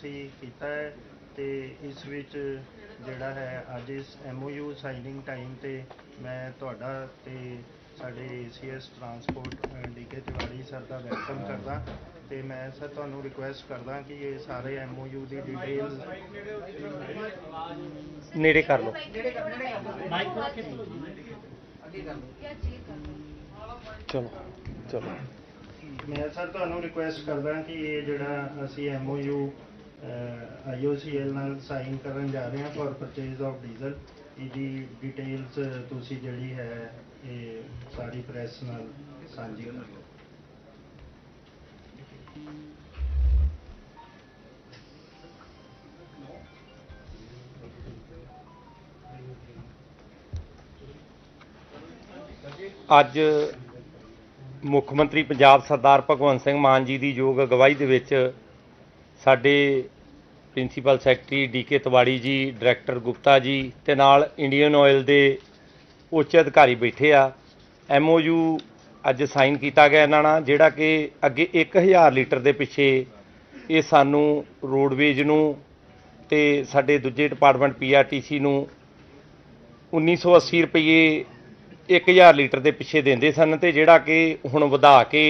ਅਸੀਂ ਕੀਤਾ ਹੈ ਤੇ ਇਸ ਵਿੱਚ ਜਿਹੜਾ ਹੈ ਅੱਜ ਇਸ MOU ਸਾਈਨਿੰਗ ਟਾਈਮ ਤੇ ਮੈਂ ਤੁਹਾਡਾ ਤੇ ਸਾਡੇ ACS transport D K Tiwari sir ਦਾ ਵੈਲਕਮ ਕਰਦਾ। ਤੇ ਮੈਂ ਸਰ ਤੁਹਾਨੂੰ ਰਿਕੁਐਸਟ ਕਰਦਾ ਕਿ ਇਹ ਸਾਰੇ MOU ਦੀ ਡਿਟੇਲ ਨੇੜੇ ਕਰ ਲਓ। ਚਲੋ ਚਲੋ। ਮੈਂ ਸਰ ਤੁਹਾਨੂੰ ਰਿਕੁਐਸਟ ਕਰਦਾ ਕਿ ਇਹ ਜਿਹੜਾ ਅਸੀਂ MOU IOCL ਨਾਲ ਸਾਈਨ ਕਰਨ ਜਾ ਰਹੇ ਹਾਂ ਫॉर ਪਰਚੇਜ਼ ਆਫ ਡੀਜ਼ਲ ਇਹਦੀ ਡਿਟੇਲਸ ਤੁਸੀਂ ਜਿਹੜੀ ਹੈ, ਇਹ ਸਾਰੀ ਪ੍ਰੈਸ ਨਾਲ ਸਾਂਝੀ ਕਰੋ ਅੱਜ ਮੁੱਖ ਮੰਤਰੀ ਪੰਜਾਬ ਸਰਦਾਰ ਭਗਵੰਤ ਸਿੰਘ ਮਾਨ ਜੀ ਦੀ ਯੋਗ ਅਗਵਾਈ ਦੇ ਵਿੱਚ ਸਾਡੇ principal secretary D K Tiwari ji, director Gupta ਜੀ ਤੇ ਨਾਲ ਇੰਡੀਅਨ ਆਇਲ ਦੇ ਉੱਚ ਅਧਿਕਾਰੀ ਬੈਠੇ ਆ। ਐਮਓਯੂ ਅੱਜ ਸਾਈਨ ਕੀਤਾ ਗਿਆ ਇਹਨਾਂ ਨਾਲ, ਜਿਹੜਾ ਕਿ ਅੱਗੇ 1000 ਲੀਟਰ ਦੇ ਪਿੱਛੇ ਇਹ ਸਾਨੂੰ ਰੋਡਵੇਜ ਨੂੰ ਤੇ ਸਾਡੇ ਦੂਜੇ ਡਿਪਾਰਟਮੈਂਟ ਪੀਆਰਟੀਸੀ ਨੂੰ 1980 ਰੁਪਏ 1000 ਲੀਟਰ ਦੇ ਪਿੱਛੇ ਦਿੰਦੇ ਸਨ ਤੇ ਜਿਹੜਾ ਕਿ ਹੁਣ ਵਧਾ ਕੇ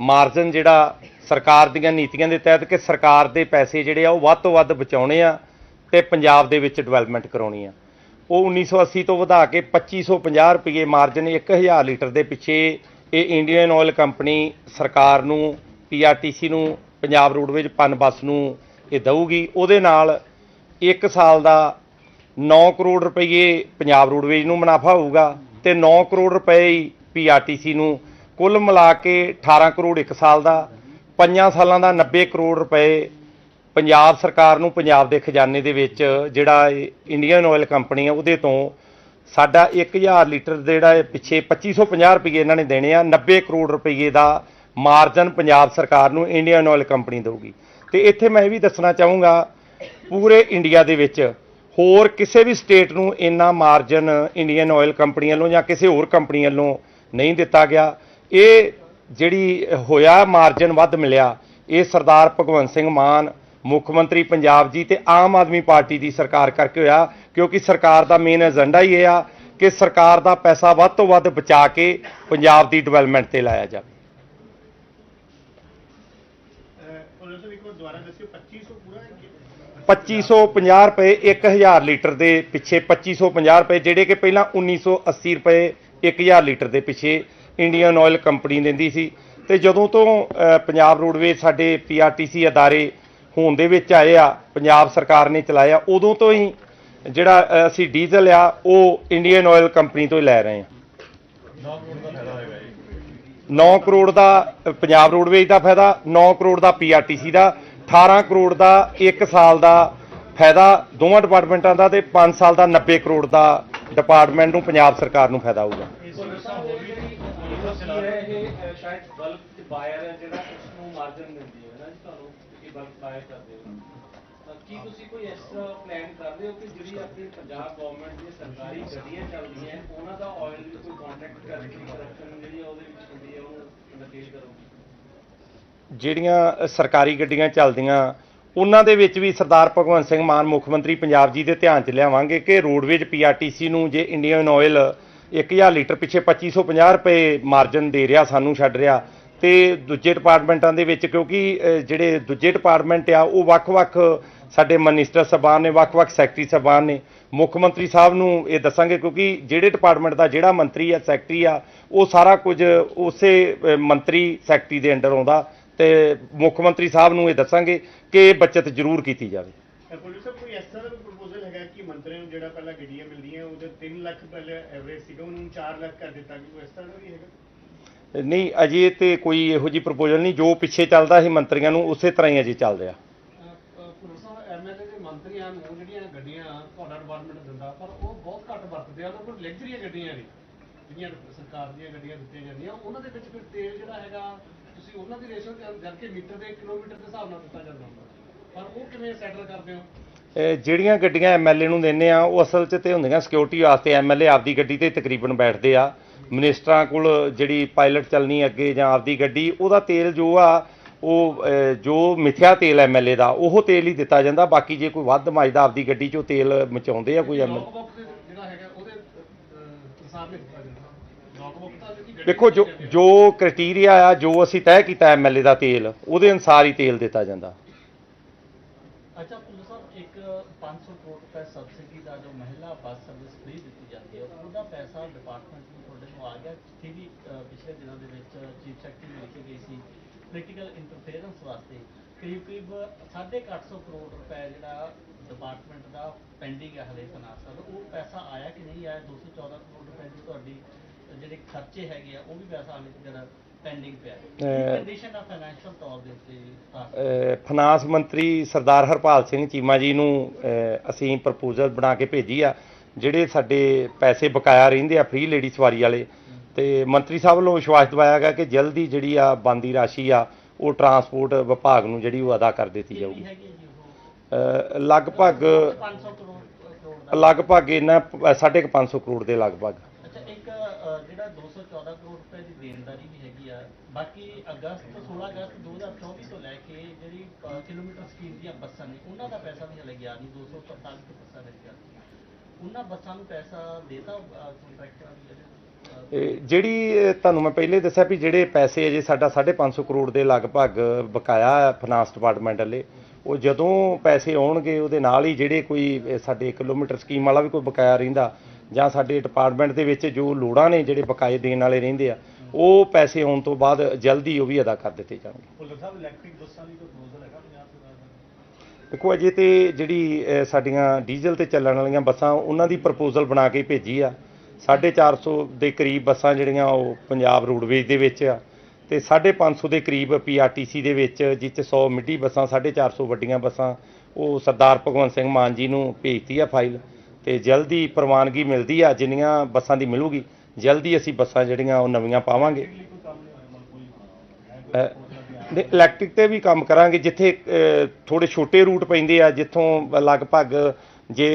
ਮਾਰਜਨ ਜਿਹੜਾ ਸਰਕਾਰ ਦੀਆਂ ਨੀਤੀਆਂ ਦੇ ਤਹਿਤ ਕਿ ਸਰਕਾਰ ਦੇ ਪੈਸੇ ਜਿਹੜੇ ਆ ਉਹ ਵੱਧ ਤੋਂ ਵੱਧ ਬਚਾਉਣੇ ਆ ਤੇ ਪੰਜਾਬ ਦੇ ਵਿੱਚ ਡਿਵੈਲਪਮੈਂਟ ਕਰਾਉਣੀ ਆ। ਉਹ 1980 ਤੋਂ ਵਧਾ ਕੇ 2550 ਰੁਪਏ ਮਾਰਜਨ 1000 ਲੀਟਰ ਦੇ ਪਿੱਛੇ ਇਹ ਇੰਡੀਅਨ ਆਇਲ ਕੰਪਨੀ ਸਰਕਾਰ ਨੂੰ ਪੀਆਰਟੀਸੀ ਨੂੰ, ਪੰਜਾਬ ਰੋਡਵੇਜ ਪਨ ਬੱਸ ਨੂੰ ਇਹ ਦਊਗੀ। ਉਹਦੇ ਨਾਲ 1 ਸਾਲ ਦਾ 9 ਕਰੋੜ ਰੁਪਏ ਪੰਜਾਬ ਰੋਡਵੇਜ ਨੂੰ ਮੁਨਾਫਾ ਹੋਊਗਾ ਤੇ 9 ਕਰੋੜ ਰੁਪਏ ਹੀ ਪੀਆਰਟੀਸੀ ਨੂੰ ਕੁੱਲ ਮਿਲਾ ਕੇ 18 ਕਰੋੜ 1 ਸਾਲ ਦਾ ਪੰਜਾਂ ਸਾਲਾਂ ਦਾ 90 ਕਰੋੜ ਰੁਪਏ ਪੰਜਾਬ ਸਰਕਾਰ ਨੂੰ ਪੰਜਾਬ ਦੇ ਖਜ਼ਾਨੇ ਦੇ ਵਿੱਚ ਜਿਹੜਾ ਇੰਡੀਅਨ ਆਇਲ ਕੰਪਨੀ ਆ, ਉਹਦੇ ਤੋਂ ਸਾਡਾ 1000 ਲੀਟਰ ਜਿਹੜਾ ਇਹ ਪਿੱਛੇ 2550 ਰੁਪਏ ਇਹਨਾਂ ਨੇ ਦੇਣੇ ਆ 90 ਕਰੋੜ ਰੁਪਏ ਦਾ ਮਾਰਜਨ ਪੰਜਾਬ ਸਰਕਾਰ ਨੂੰ ਇੰਡੀਅਨ ਆਇਲ ਕੰਪਨੀ ਦੇਊਗੀ। ਤੇ ਇੱਥੇ ਮੈਂ ਇਹ ਵੀ ਦੱਸਣਾ ਚਾਹੂੰਗਾ, ਪੂਰੇ ਇੰਡੀਆ ਦੇ ਵਿੱਚ ਹੋਰ ਕਿਸੇ ਵੀ ਸਟੇਟ ਨੂੰ ਇੰਨਾ ਮਾਰਜਨ ਇੰਡੀਅਨ ਆਇਲ ਕੰਪਨੀ ਵੱਲੋਂ ਜਾਂ ਕਿਸੇ ਹੋਰ ਕੰਪਨੀ ਵੱਲੋਂ ਨਹੀਂ ਦਿੱਤਾ ਗਿਆ। ਇਹ ਜਿਹੜੀ ਹੋਇਆ ਮਾਰਜਨ ਵੱਧ ਮਿਲਿਆ ਇਹ ਸਰਦਾਰ ਭਗਵੰਤ ਸਿੰਘ ਮਾਨ ਮੁੱਖ ਮੰਤਰੀ ਪੰਜਾਬ ਜੀ ਤੇ ਆਮ ਆਦਮੀ ਪਾਰਟੀ ਦੀ ਸਰਕਾਰ ਕਰਕੇ ਹੋਇਆ ਕਿਉਂਕਿ ਸਰਕਾਰ ਦਾ ਮੇਨ ਏਜੰਡਾ ਹੀ ਇਹ ਆ ਕਿ ਸਰਕਾਰ ਦਾ ਪੈਸਾ ਵੱਧ ਤੋਂ ਵੱਧ ਬਚਾ ਕੇ ਪੰਜਾਬ ਦੀ ਡਿਵੈਲਪਮੈਂਟ ਤੇ ਲਾਇਆ ਜਾਵੇ। ਦੁਬਾਰਾ ਦੱਸਿਓ 2500 ਪੂਰਾ ਹੈ ਕਿ? 2550 ਰੁਪਏ 1000 ਲੀਟਰ ਦੇ ਪਿੱਛੇ 2550 ਰੁਪਏ ਜਿਹੜੇ ਕਿ ਪਹਿਲਾਂ 1980 ਰੁਪਏ 1000 ਲੀਟਰ ਦੇ ਪਿੱਛੇ ਇੰਡੀਅਨ ਆਇਲ ਕੰਪਨੀ ਦਿੰਦੀ ਸੀ। ਤੇ ਜਦੋਂ ਤੋਂ ਪੰਜਾਬ ਰੋਡਵੇਜ਼ ਸਾਡੇ ਪੀਆਰਟੀਸੀ ਅਦਾਰੇ ਹੋਣ ਦੇ ਵਿੱਚ ਆਏ ਆ, ਪੰਜਾਬ ਸਰਕਾਰ ਨੇ ਚਲਾਇਆ, ਉਦੋਂ ਤੋਂ ਹੀ ਜਿਹੜਾ ਅਸੀਂ ਡੀਜ਼ਲ ਆ, ਉਹ ਇੰਡੀਅਨ ਆਇਲ ਕੰਪਨੀ ਤੋਂ ਹੀ ਲੈ ਰਹੇ ਹਾਂ 9 ਕਰੋੜ ਦਾ ਪੰਜਾਬ ਰੋਡਵੇਜ਼ ਦਾ ਫਾਇਦਾ 9 ਕਰੋੜ ਦਾ ਪੀਆਰਟੀਸੀ ਦਾ 18 ਕਰੋੜ ਦਾ 1 ਸਾਲ ਦਾ ਫਾਇਦਾ ਦੋਵਾਂ ਡਿਪਾਰਟਮੈਂਟਾਂ ਦਾ ਤੇ 5 ਸਾਲ ਦਾ 90 ਕਰੋੜ ਦਾ ਡਿਪਾਰਟਮੈਂਟ ਨੂੰ ਪੰਜਾਬ ਸਰਕਾਰ ਨੂੰ ਫਾਇਦਾ ਹੋਊਗਾ। ਸ਼ਾਇਦ ਬਲਕ ਤੇ ਬਾਇਰ ਹੈ ਜਿਹੜਾ ਉਸ ਨੂੰ ਮਾਰਜਨ ਦਿੰਦੀ ਹੈ ਨਾ ਜੀ ਤੁਹਾਨੂੰ? ਕਿ ਬਲਕ ਬਾਇਰ ਕਰਦੇ ਹੋ। ਕੀ ਤੁਸੀਂ ਕੋਈ ਐਸਾ ਪਲਾਨ ਕਰਦੇ ਹੋ ਕਿ ਜਿਹੜੀ ਆਪਣੀ ਪੰਜਾਬ ਗਵਰਨਮੈਂਟ ਦੀਆਂ ਸਰਕਾਰੀ ਗੱਡੀਆਂ ਚੱਲਦੀਆਂ, ਉਹਨਾਂ ਦਾ ਆਇਲ ਵੀ ਕੋਈ ਕੰਟਰੈਕਟ ਕਰਕੇ ਕਰਪਸ਼ਨ ਜਿਹੜੀ ਉਹਦੇ ਵਿੱਚ ਹੁੰਦੀ ਹੈ ਉਹਨੂੰ ਨਕੇਲ ਕਰੋਗੇ? ਜਿਹੜੀਆਂ ਸਰਕਾਰੀ ਗੱਡੀਆਂ ਚੱਲਦੀਆਂ, ਉਹਨਾਂ ਦੇ ਵਿੱਚ ਵੀ ਸਰਦਾਰ ਭਗਵੰਤ ਸਿੰਘ ਮਾਨ ਮੁੱਖ ਮੰਤਰੀ ਪੰਜਾਬ ਜੀ ਦੇ ਧਿਆਨ 'ਚ ਲਿਆਵਾਂਗੇ ਕਿ ਰੋਡਵੇਜ ਪੀਆਰਟੀਸੀ ਨੂੰ ਜੇ ਇੰਡੀਅਨ ਆਇਲ 1000 ਲੀਟਰ ਪਿੱਛੇ 2550 ਰੁਪਏ ਮਾਰਜਨ ਦੇ ਰਿਹਾ, ਸਾਨੂੰ ਛੱਡ ਰਿਹਾ। ਤੇ ਦੂਜੇ ਡਿਪਾਰਟਮੈਂਟਾਂ ਦੇ ਵਿੱਚ, ਕਿਉਂਕਿ ਜਿਹੜੇ ਦੂਜੇ ਡਿਪਾਰਟਮੈਂਟ ਆ, ਉਹ ਵੱਖ-ਵੱਖ ਸਾਡੇ ਮਿਨਿਸਟਰ ਸਾਹਿਬਾਨ ਨੇ, ਵੱਖ-ਵੱਖ ਸੈਕਟਰੀ ਸਾਹਿਬਾਨ ਨੇ। ਮੁੱਖ ਮੰਤਰੀ ਸਾਹਿਬ ਨੂੰ ਇਹ ਦੱਸਾਂਗੇ, ਕਿਉਂਕਿ ਜਿਹੜੇ ਡਿਪਾਰਟਮੈਂਟ ਦਾ ਜਿਹੜਾ ਮੰਤਰੀ ਆ ਸੈਕਟਰੀ ਆ, ਉਹ ਸਾਰਾ ਕੁਝ ਉਸੇ ਮੰਤਰੀ ਸੈਕਟਰੀ ਦੇ ਅੰਡਰ ਆਉਂਦਾ। ਤੇ ਮੁੱਖ ਮੰਤਰੀ ਸਾਹਿਬ ਨੂੰ ਇਹ ਦੱਸਾਂਗੇ ਕਿ ਇਹ ਬਚਤ ਜ਼ਰੂਰ ਕੀਤੀ ਜਾਵੇ। ਕੋਈ ਇਸ ਤਰ੍ਹਾਂ ਦਾ ਪ੍ਰਪੋਜ਼ਲ ਹੈਗਾ ਕਿ ਮੰਤਰੀਆਂ ਨੂੰ ਜਿਹੜਾ ਪਹਿਲਾਂ ਗੱਡੀਆਂ ਮਿਲਦੀਆਂ ਉਹਦੇ 3 ਲੱਖ ਪਹਿਲੇ ਐਵਰੇਜ ਸੀਗਾ ਉਹਨੂੰ 4 ਲੱਖ ਕਰ ਦਿੱਤਾ ਕਿ ਇਸ ਤਰ੍ਹਾਂ ਦਾ ਵੀ ਹੈਗਾ। ਨਹੀਂ ਅਜੇ ਤੇ ਕੋਈ ਇਹੋ ਜੀ ਪ੍ਰਪੋਜ਼ਲ ਨਹੀਂ ਜੋ ਪਿੱਛੇ ਚੱਲਦਾ ਸੀ ਮੰਤਰੀਆਂ ਨੂੰ ਉਸੇ ਤਰ੍ਹਾਂ ਹੀ ਅਜੇ ਚੱਲ ਰਿਹਾ। ਐਮਐਲਏ ਦੇ ਮੰਤਰੀਆਂ ਨੂੰ ਜਿਹੜੀਆਂ ਗੱਡੀਆਂ ਤੁਹਾਡਾ ਡਿਪਾਰਟਮੈਂਟ ਦਿੰਦਾ ਪਰ ਉਹ ਬਹੁਤ ਘੱਟ ਵਰਤਦੇ ਆ ਉਹਨਾਂ ਕੋਲ ਲਗਜ਼ਰੀਆਂ ਗੱਡੀਆਂ ਨੇ ਜਿਹੜੀਆਂ ਸਰਕਾਰ ਦੀਆਂ ਗੱਡੀਆਂ ਦਿੱਤੀਆਂ ਜਾਂਦੀਆਂ ਉਹਨਾਂ ਦੇ ਵਿੱਚ ਫਿਰ ਤੇਲ ਜਿਹੜਾ ਹੈਗਾ ਤੁਸੀਂ ਉਹਨਾਂ ਦੀ ਰੇਸ਼ੋ ਕਰਕੇ ਮੀਟਰ ਦੇ ਕਿਲੋਮੀਟਰ ਦੇ ਹਿਸਾਬ ਨਾਲ ਦਿੱਤਾ ਜਾਂਦਾ ਪਰ ਉਹ ਕਿਵੇਂ ਸੈਟਲ ਕਰਦੇ ਹੋ? ਜਿਹੜੀਆਂ ਗੱਡੀਆਂ ਐਮਐਲਏ ਨੂੰ ਦਿੰਨੇ ਆ ਉਹ ਅਸਲ 'ਚ ਤੇ ਹੁੰਦੀਆਂ ਸਿਕਿਉਰਿਟੀ ਵਾਸਤੇ ਐਮਐਲਏ ਆਪਦੀ ਗੱਡੀ ਤੇ ਤਕਰੀਬਨ ਬੈਠਦੇ ਆ। ਮਿਨਿਸਟਰਾਂ ਕੋਲ ਜਿਹੜੀ ਪਾਇਲਟ ਚੱਲਣੀ ਅੱਗੇ ਜਾਂ ਆਪਦੀ ਗੱਡੀ ਉਹਦਾ ਤੇਲ ਜੋ ਆ ਉਹ ਜੋ ਮਿਥਿਆ ਤੇਲ ਐਮਐਲਏ ਦਾ ਉਹ ਤੇਲ ਹੀ ਦਿੱਤਾ ਜਾਂਦਾ। ਬਾਕੀ ਜੇ ਕੋਈ ਵੱਧ ਮੱਚਦਾ ਆਪਦੀ ਗੱਡੀ 'ਚੋਂ ਤੇਲ ਮਚਾਉਂਦੇ ਆ ਕੋਈ ਐਮਐਲਏ ਦੇਖੋ ਜੋ ਜੋ ਕ੍ਰਾਈਟੇਰੀਆ ਆ ਜੋ ਅਸੀਂ ਤੈਅ ਕੀਤਾ ਐਮਐਲਏ ਦਾ ਤੇਲ ਉਹਦੇ ਅਨੁਸਾਰ ਹੀ ਤੇਲ ਦਿੱਤਾ ਜਾਂਦਾ। ਅੱਛਾ 500 ਕਰੋੜ ਰੁਪਏ ਸਬਸਿਡੀ ਦਾ ਜੋ ਮਹਿਲਾ ਬੱਸ ਸਰਵਿਸ ਫ੍ਰੀ ਦਿੱਤੀ ਜਾਂਦੀ ਹੈ, ਉਹਦਾ ਪੈਸਾ ਡਿਪਾਰਟਮੈਂਟ ਨੂੰ ਤੁਹਾਡੇ ਨੂੰ ਆ ਗਿਆ। ਜਿੱਥੇ ਵੀ ਪਿਛਲੇ ਦਿਨਾਂ ਦੇ ਵਿੱਚ ਚੀਫ ਸੈਕਟਰੀ ਨੂੰ ਲਿਖੀ ਗਈ ਸੀ ਪੋਲੀਟੀਕਲ ਇੰਟਰਫੇਰੈਂਸ ਵਾਸਤੇ। ਕਰੀਬ ਕਰੀਬ 850 ਕਰੋੜ ਰੁਪਏ ਜਿਹੜਾ ਡਿਪਾਰਟਮੈਂਟ ਦਾ ਪੈਂਡਿੰਗ ਹੈ ਹਲੇ ਫਾਈਨਾਂਸ ਉਹ ਪੈਸਾ ਆਇਆ ਕਿ ਨਹੀਂ ਆਇਆ? 214 ਕਰੋੜ ਰੁਪਏ ਦੀ ਤੁਹਾਡੀ ਜਿਹੜੇ ਖਰਚੇ ਹੈਗੇ ਆ, ਉਹ ਵੀ ਪੈਸਾ ਹਲੇ ਜਿਹੜਾ ਪੈਂਡਿੰਗ ਪਿਆ। ਹੈ ਅਹ, ਕੰਡੀਸ਼ਨ ਆ ਫਾਈਨੈਂਸ਼ੀਅਲ ਤੌਰ ਦੇ ਉੱਤੇ ਤਾਂ? ਅਹ ਫਾਈਨਾਂਸ ਮੰਤਰੀ ਸਰਦਾਰ ਹਰਪਾਲ ਸਿੰਘ ਚੀਮਾ ਜੀ ਨੂੰ ਅਸੀਂ ਪ੍ਰਪੋਜ਼ਲ ਬਣਾ ਕੇ ਭੇਜੀ ਆ ਜਿਹੜੇ ਸਾਡੇ ਪੈਸੇ ਬਕਾਇਆ ਰਹਿੰਦੇ ਆ ਫ੍ਰੀ ਲੇਡੀ ਸਵਾਰੀ ਵਾਲੇ। ਤੇ ਮੰਤਰੀ ਸਾਹਿਬ ਵੱਲੋਂ ਵਿਸ਼ਵਾਸ ਦਿਵਾਇਆ ਗਿਆ ਕਿ ਜਲਦੀ ਜਿਹੜੀ ਆ ਬੰਦੀ ਰਾਸ਼ੀ ਆ ਉਹ ਟਰਾਂਸਪੋਰਟ ਵਿਭਾਗ ਨੂੰ ਜਿਹੜੀ ਉਹ ਅਦਾ ਕਰ ਦਿੱਤੀ ਜਾਊਗੀ। ਲਗਭਗ 500 ਕਰੋੜ ਕਰੋੜ ਦਾ। ਲਗਭਗ ਇਹਨਾਂ 550 ਕਰੋੜ ਦੇ ਲਗਭਗ। ਜਿਹੜਾ 214 ਕਰੋੜ ਰੁਪਏ ਦੀ ਦੇਣਦਾਰੀ ਵੀ ਹੈਗੀ ਆ, ਬਾਕੀ ਅਗਸਤ 16 ਅਗਸਤ 2024 ਤੋਂ ਲੈ ਕੇ ਜਿਹੜੀ ਕਿਲੋਮੀਟਰ ਸਕੀਮ ਦੀਆਂ ਬੱਸਾਂ ਨੇ, ਉਹਨਾਂ ਦਾ ਪੈਸਾ ਵੀ ਹਲੇ ਗਿਆ ਨਹੀਂ 245 ਬੱਸਾਂ ਰਹਿ ਉਹਨਾਂ ਬੱਸਾਂ ਨੂੰ ਪੈਸਾ ਦੇਤਾ ਕੰਟਰੈਕਟਰਾਂ ਨੂੰ ਜਿਹੜੀ ਤੁਹਾਨੂੰ ਮੈਂ ਪਹਿਲੇ ਦੱਸਿਆ ਵੀ ਜਿਹੜੇ ਪੈਸੇ ਅਜੇ ਸਾਡਾ 550 ਕਰੋੜ ਦੇ ਲਗਭਗ ਬਕਾਇਆ ਫਾਈਨਾਂਸ ਡਿਪਾਰਟਮੈਂਟ ਵਾਲੇ, ਉਹ ਜਦੋਂ ਪੈਸੇ ਆਉਣਗੇ, ਉਹਦੇ ਨਾਲ ਹੀ ਜਿਹੜੇ ਕੋਈ ਸਾਡੇ ਕਿਲੋਮੀਟਰ ਸਕੀਮ ਵਾਲਾ ਵੀ ਕੋਈ ਬਕਾਇਆ ਰਹਿੰਦਾ ਜਾਂ ਸਾਡੇ ਡਿਪਾਰਟਮੈਂਟ ਦੇ ਵਿੱਚ ਜੋ ਲੋੜਾਂ ਨੇ ਜਿਹੜੇ ਬਕਾਏ ਦੇਣ ਵਾਲੇ ਰਹਿੰਦੇ ਆ ਉਹ ਪੈਸੇ ਆਉਣ ਤੋਂ ਬਾਅਦ ਜਲਦੀ ਉਹ ਵੀ ਅਦਾ ਕਰ ਦਿੱਤੇ ਜਾਣਗੇ। ਭੁੱਲਰ ਸਾਹਿਬ ਇਲੈਕਟ੍ਰਿਕ ਬੱਸਾਂ ਦੀ ਪ੍ਰੋਪੋਜ਼ਲ ਹੈਗਾ ਪੰਜਾਬ ਦੇਖੋ ਅਜੇ ਤੇ ਜਿਹੜੀ ਸਾਡੀਆਂ ਡੀਜ਼ਲ ਤੇ ਚੱਲਣ ਵਾਲੀਆਂ ਬੱਸਾਂ ਉਹਨਾਂ ਦੀ ਪ੍ਰਪੋਜ਼ਲ ਬਣਾ ਕੇ ਭੇਜੀ ਆ। 450 ਦੇ ਕਰੀਬ ਬੱਸਾਂ ਜਿਹੜੀਆਂ ਉਹ ਪੰਜਾਬ ਰੋਡਵੇਜ਼ ਦੇ ਵਿੱਚ ਆ। ਤੇ 550 ਦੇ ਕਰੀਬ ਪੀਆਰਟੀਸੀ ਦੇ ਵਿੱਚ ਜਿਸ 'ਚ 100 ਮਿੱਡੀ ਬੱਸਾਂ 450 ਵੱਡੀਆਂ ਬੱਸਾਂ ਉਹ ਸਰਦਾਰ ਭਗਵੰਤ ਸਿੰਘ ਮਾਨ ਜੀ ਨੂੰ ਭੇਜਤੀ ਆ ਫਾਈਲ। ਤੇ ਜਲਦੀ ਪ੍ਰਵਾਨਗੀ ਮਿਲਦੀ ਆ ਜਿੰਨੀਆਂ ਬੱਸਾਂ ਦੀ ਮਿਲੂਗੀ ਜਲਦੀ ਅਸੀਂ ਬੱਸਾਂ ਜਿਹੜੀਆਂ ਉਹ ਨਵੀਆਂ ਪਾਵਾਂਗੇ। ਦੇ ਇਲੈਕਟ੍ਰਿਕ ਤੇ ਵੀ ਕੰਮ ਕਰਾਂਗੇ ਜਿੱਥੇ ਅਹ, ਥੋੜੇ ਛੋਟੇ ਰੂਟ ਪੈਂਦੇ ਆ ਜਿੱਥੋਂ ਲਗਭਗ ਜੇ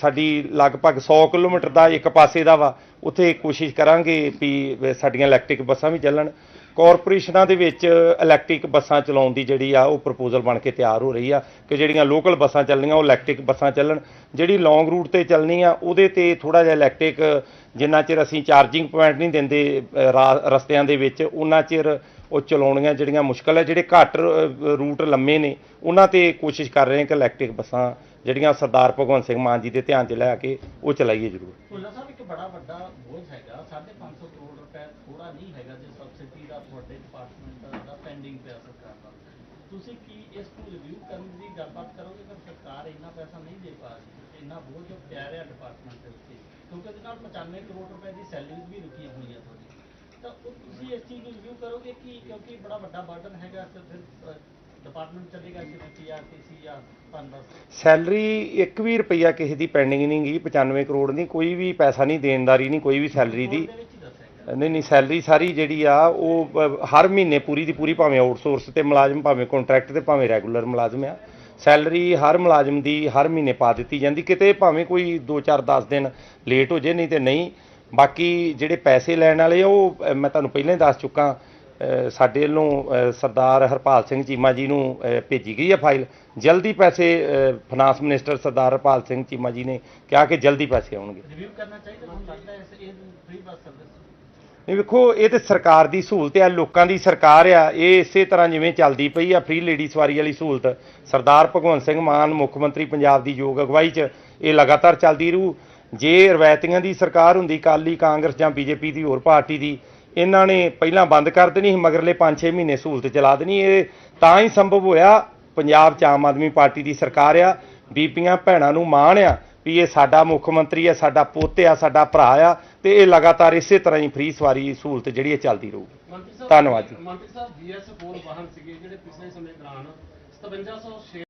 ਸਾਡੀ ਲਗਭਗ 100 ਕਿਲੋਮੀਟਰ ਦਾ ਇੱਕ ਪਾਸੇ ਦਾ ਵਾ ਉੱਥੇ ਕੋਸ਼ਿਸ਼ ਕਰਾਂਗੇ ਵੀ ਸਾਡੀਆਂ ਇਲੈਕਟ੍ਰਿਕ ਬੱਸਾਂ ਵੀ ਚੱਲਣ। ਕਾਰਪੋਰੇਸ਼ਨਾਂ ਦੇ ਵਿੱਚ ਇਲੈਕਟ੍ਰਿਕ ਬੱਸਾਂ ਚਲਾਉਣ ਦੀ ਜਿਹੜੀ ਆ ਉਹ ਪ੍ਰਪੋਜ਼ਲ ਬਣ ਕੇ ਤਿਆਰ ਹੋ ਰਹੀ ਆ ਕਿ ਜਿਹੜੀਆਂ ਲੋਕਲ ਬੱਸਾਂ ਚੱਲਣੀਆਂ, ਉਹ ਇਲੈਕਟ੍ਰਿਕ ਬੱਸਾਂ ਚੱਲਣ। ਜਿਹੜੀ ਲੌਂਗ ਰੂਟ ਤੇ ਚੱਲਣੀ ਆ, ਉਹਦੇ ਤੇ ਥੋੜਾ ਜਿਹਾ ਇਲੈਕਟ੍ਰਿਕ ਜਿੰਨਾ ਚਿਰ ਅਸੀਂ ਚਾਰਜਿੰਗ ਪੁਆਇੰਟ ਨਹੀਂ ਦਿੰਦੇ ਰਾ- ਰਸਤਿਆਂ ਦੇ ਵਿੱਚ, ਉਹਨਾਂ ਚਿਰ ਉਹ ਚਲਾਉਣੀਆਂ ਜਿਹੜੀਆਂ ਮੁਸ਼ਕਲ ਹੈ ਜਿਹੜੇ ਘੱਟ ਰ- ਰੂਟ ਲੰਮੇ ਨੇ, ਉਹਨਾਂ ਤੇ ਕੋਸ਼ਿਸ਼ ਕਰ ਰਹੇ ਹਾਂ ਕਿ ਇਲੈਕਟ੍ਰਿਕ ਬੱਸਾਂ ਜਿਹੜੀਆਂ ਸਰਦਾਰ ਭਗਵੰਤ ਸਿੰਘ ਮਾਨ ਜੀ ਦੇ ਧਿਆਨ 'ਚ ਲੈ ਕੇ ਉਹ ਚਲਾਈਏ ਜ਼ਰੂਰ। ਭੁੱਲਰ ਸਾਹਿਬ, ਇੱਕ ਬੜਾ ਵੱਡਾ ਬੋਝ ਹੈਗਾ 550 ਕਰੋੜ ਰੁਪਏ ਥੋੜਾ ਨਹੀਂ ਹੈਗਾ ਜੇ ਸਬਸਿਡੀ ਦਾ ਤੁਹਾਡੇ ਡਿਪਾਰਟਮੈਂਟ ਦਾ ਪੈਂਡਿੰਗ ਪਿਆ ਸਰਕਾਰ ਦਾ ਤੁਸੀਂ ਕੀ ਇਸ ਨੂੰ ਰਿਵਿਊ ਕਰਨ ਦੀ ਗੱਲਬਾਤ ਕਰੋਗੇ? ਕਿ ਸਰਕਾਰ ਇੰਨਾ ਪੈਸਾ ਨਹੀਂ ਦੇ ਪਾ ਰਹੀ ਇੰਨਾ ਬੋਝ ਪੈ ਰਿਹਾ ਡਿਪਾਰਟਮੈਂਟ ਦੇ ਉੱਤੇ ਕਿਉਂਕਿ ਇਹਦੇ ਨਾਲ 95 ਕਰੋੜ ਰੁਪਏ ਦੀ ਸੈਲਰੀਜ਼ ਵੀ ਰੁਕੀਆਂ ਹੋਈਆਂ ਤੁਹਾਡੀ ਤਾਂ ਉਹ ਤੁਸੀਂ ਇਸ ਚੀਜ਼ ਨੂੰ ਰਿਵਿਊ ਕਰੋਗੇ ਕਿ ਕਿਉਂਕਿ ਬੜਾ ਵੱਡਾ ਬਰਡਨ ਹੈਗਾ ਤੇ ਫਿਰ ਡਿਪਾਰਟਮੈਂਟ ਚੱਲੇਗਾ ਕਿ ਪੀਆਰਟੀਸੀ ਜਾਂ ਤੁਹਾਨੂੰ ਸੈਲਰੀ ਇੱਕ ਵੀ ਰੁਪਈਆ ਕਿਸੇ ਦੀ ਪੈਂਡਿੰਗ ਨਹੀਂ ਗਈ 95 ਕਰੋੜ ਦੀ ਕੋਈ ਵੀ ਪੈਸਾ ਨਹੀਂ ਦੇਣਦਾਰੀ ਨਹੀਂ ਕੋਈ ਵੀ ਸੈਲਰੀ ਦੀ। ਨਹੀਂ ਨਹੀਂ, ਸੈਲਰੀ ਸਾਰੀ ਜਿਹੜੀ ਆ, ਉਹ ਹਰ ਮਹੀਨੇ ਪੂਰੀ ਦੀ ਪੂਰੀ ਭਾਵੇਂ ਆਊਟਸੋਰਸ ਤੇ ਮੁਲਾਜ਼ਮ, ਭਾਵੇਂ ਕੰਟਰੈਕਟ ਤੇ, ਭਾਵੇਂ ਰੈਗੂਲਰ ਮੁਲਾਜ਼ਮ ਆ। ਸੈਲਰੀ ਹਰ ਮੁਲਾਜ਼ਮ ਦੀ ਹਰ ਮਹੀਨੇ ਪਾ ਦਿੱਤੀ ਜਾਂਦੀ। ਕਿਤੇ ਭਾਵੇਂ ਕੋਈ 2-4 10 ਦਿਨ ਲੇਟ ਹੋ ਜੇ, ਨਹੀਂ ਤੇ ਨਹੀਂ। ਬਾਕੀ ਜਿਹੜੇ ਪੈਸੇ ਲੈਣ ਵਾਲੇ ਆ, ਉਹ ਮੈਂ ਤੁਹਾਨੂੰ ਪਹਿਲਾਂ ਹੀ ਦੱਸ ਚੁੱਕਾ ਸਾਡੇ ਵੱਲੋਂ ਸਰਦਾਰ ਹਰਪਾਲ ਸਿੰਘ ਚੀਮਾ ਜੀ ਨੂੰ ਭੇਜੀ ਗਈ ਹੈ ਫਾਈਲ ਜਲਦੀ ਪੈਸੇ ਫਾਈਨਾਂਸ ਮਿਨਿਸਟਰ ਸਰਦਾਰ ਹਰਪਾਲ ਸਿੰਘ ਚੀਮਾ ਜੀ ਨੇ ਕਿਹਾ ਕਿ ਜਲਦੀ ਪੈਸੇ ਆਉਣਗੇ। ਰਿਵਿਊ ਕਰਨਾ ਚਾਹੀਦਾ, ਤੁਹਾਨੂੰ ਲੱਗਦਾ ਹੈ ਇਹ ਫ੍ਰੀ ਬੱਸ ਸਰਵਿਸ ਨਹੀਂ ਵੇਖੋ, ਇਹ ਤੇ ਸਰਕਾਰ ਦੀ ਸਹੂਲਤ ਆ, ਲੋਕਾਂ ਦੀ ਸਰਕਾਰ ਆ, ਇਹ ਇਸੇ ਤਰ੍ਹਾਂ ਜਿਵੇਂ ਚੱਲਦੀ ਪਈ ਆ ਫ੍ਰੀ ਲੇਡੀ ਸਵਾਰੀ ਵਾਲੀ ਸਹੂਲਤ। ਸਰਦਾਰ ਭਗਵੰਤ ਸਿੰਘ ਮਾਨ, ਮੁੱਖ ਮੰਤਰੀ ਪੰਜਾਬ ਦੀ ਯੋਗ ਅਗਵਾਈ 'ਚ ਇਹ ਲਗਾਤਾਰ ਚੱਲਦੀ ਰਹੂ। ਜੇ ਰਵਾਇਤੀਆਂ ਦੀ ਸਰਕਾਰ ਹੁੰਦੀ ਕਾਲੀ ਕਾਂਗਰਸ ਜਾਂ ਬੀਜੇਪੀ ਦੀ ਹੋਰ ਪਾਰਟੀ ਦੀ, ਇਹਨਾਂ ਨੇ ਪਹਿਲਾਂ ਬੰਦ ਕਰ ਦੇਣੀ ਸੀ, ਮਗਰਲੇ 5-6 ਮਹੀਨੇ ਸਹੂਲਤ ਚਲਾ ਦੇਣੀ। ਇਹ ਤਾਂ ਹੀ ਸੰਭਵ ਹੋਇਆ, ਪੰਜਾਬ 'ਚ ਆਮ ਆਦਮੀ ਪਾਰਟੀ ਦੀ ਸਰਕਾਰ ਆ, ਬੀਬੀਆਂ, ਭੈਣਾਂ ਨੂੰ ਮਾਣ ਆ। ਵੀ ਇਹ ਸਾਡਾ ਮੁੱਖ ਮੰਤਰੀ ਆ ਸਾਡਾ ਪੁੱਤ ਆ ਸਾਡਾ ਭਰਾ ਆ ਤੇ ਇਹ ਲਗਾਤਾਰ ਇਸੇ ਤਰ੍ਹਾਂ ਹੀ ਫ੍ਰੀ ਸਵਾਰੀ ਸਹੂਲਤ ਜਿਹੜੀ ਇਹ ਚੱਲਦੀ ਰਹੂਗੀ ਧੰਨਵਾਦ ਜੀ। ਮੰਤਰੀ ਸਾਹਿਬ ਜੀਐਸ4 ਵਾਹਨ ਸੀਗੇ ਜਿਹੜੇ ਪਿਛਲੇ ਸਮੇਂ ਦੌਰਾਨ 5706